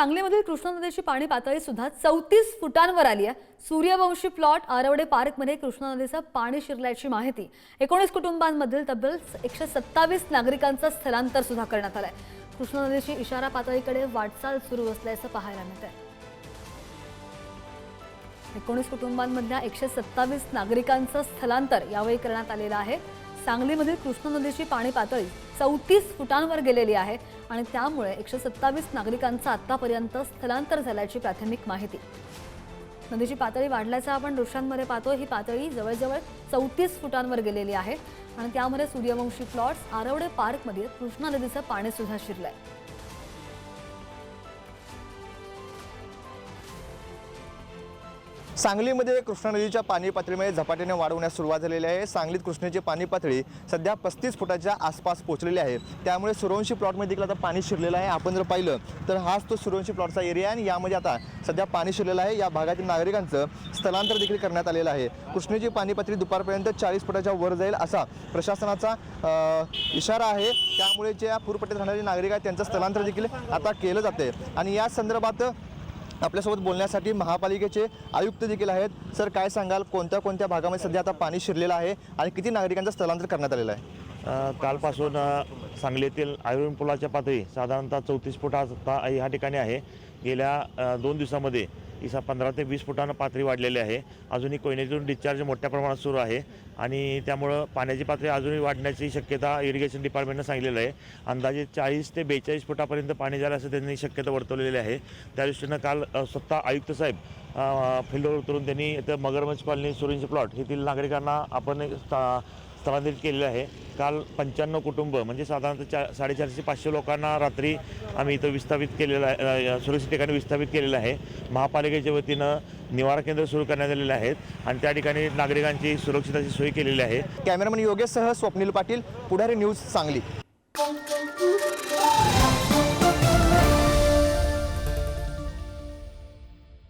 सांगलीमधील कृष्णा नदीची पाणी पातळी सुद्धा चौतीस फुटांवर आली आहे. सूर्यवंशी प्लॉट आरवडे पार्कमध्ये कृष्णा नदीचं पाणी शिरल्याची माहिती. एकोणीस कुटुंबांमधील तब्बल एकशे सत्तावीस नागरिकांचं स्थलांतर सुद्धा करण्यात आलंय. कृष्णा नदीची इशारा पातळीकडे वाटचाल सुरू असल्याचं पाहायला मिळत आहे एकोणीस कुटुंबांमधल्या एकशे सत्तावीस नागरिकांचं स्थलांतर यावेळी करण्यात आलेलं आहे. सांगलीमधील कृष्णा नदीची पाणी पातळी चौतीस फुटांवर गेलेली आहे आणि त्यामुळे एकशे सत्तावीस नागरिकांचं आतापर्यंत स्थलांतर झाल्याची प्राथमिक माहिती. नदीची पातळी वाढल्याचं आपण दृश्यांमध्ये पाहतो ही पातळी जवळजवळ चौतीस फुटांवर गेलेली आहे आणि त्यामध्ये सूर्यवंशी प्लॉट्स आरवडे पार्कमध्ये कृष्णा नदीचं पाणी सुद्धा आहे सांगलीमध्ये कृष्णा नदीच्या पाणी पातळीमध्ये झपाट्याने वाढवण्यास सुरुवात झालेली आहे. सांगलीत कृष्णेची पाणी पातळी सध्या पस्तीस फुटाच्या आसपास पोहोचलेली आहे. त्यामुळे सुरवंशी प्लॉटमध्ये देखील आता पाणी शिरलेलं आहे. आपण जर पाहिलं तर हाच तो सुरवंशी प्लॉटचा एरिया आहे आणि यामध्ये आता सध्या पाणी शिरलेलं आहे. या भागातील नागरिकांचं स्थलांतर देखील करण्यात आलेलं आहे. कृष्णेची पाणी पातळी दुपारपर्यंत चाळीस फुटाच्या वर जाईल असा प्रशासनाचा इशारा आहे. त्यामुळे ज्या पूरपट्टीत राहणारे नागरिक आहेत त्यांचं स्थलांतर देखील आता केलं जाते आणि या संदर्भात आपल्यासोबत बोलण्यासाठी महापालिकेचे आयुक्त देखील आहेत. सर काय सांगाल? कोणत्या कोणत्या भागामध्ये सध्या आता पाणी शिरलेलं आहे आणि किती नागरिकांचं स्थलांतर करण्यात आलेलं आहे? कालपासून सांगलीतील आयर्विन पुलाच्या पातळी साधारणतः चौतीस फूट आता ह्या ठिकाणी आहे. गेल्या दोन दिवसामध्ये इसा पंधरा ते वीस फुटानं पातळी वाढलेली आहे. अजूनही कोयनेतून डिस्चार्ज मोठ्या प्रमाणात सुरू आहे. आणि त्यामुळं पाण्याची पातळी अजूनही वाढण्याची शक्यता इरिगेशन डिपार्टमेंटनं सांगलेलं आहे. अंदाजे चाळीस ते बेचाळीस फुटापर्यंत पाणी झालं असं त्यांनी शक्यता वर्तवलेली आहे. त्या दृष्टीनं काल स्वतः आयुक्त साहेब फील्डवर उतरून त्यांनी इथं मगरमच्छ कॉलनी सुरेंज प्लॉट येथील नागरिकांना आपण स्थलांतरित केलेलं आहे. काल पंच्याण्णव कुटुंब म्हणजे साधारणतः चा साडेचारशे पाचशे लोकांना रात्री आम्ही इथं विस्थापित केलेलं आहे सुरक्षित ठिकाणी विस्थापित केलेलं आहे. महापालिकेच्या वतीनं निवारा केंद्र सुरू करण्यात आलेले आहेत आणि त्या ठिकाणी नागरिकांची सुरक्षिताची सोय केलेली आहे. कॅमेरामन योगेशसह स्वप्नील पाटील पुढारी न्यूज सांगली.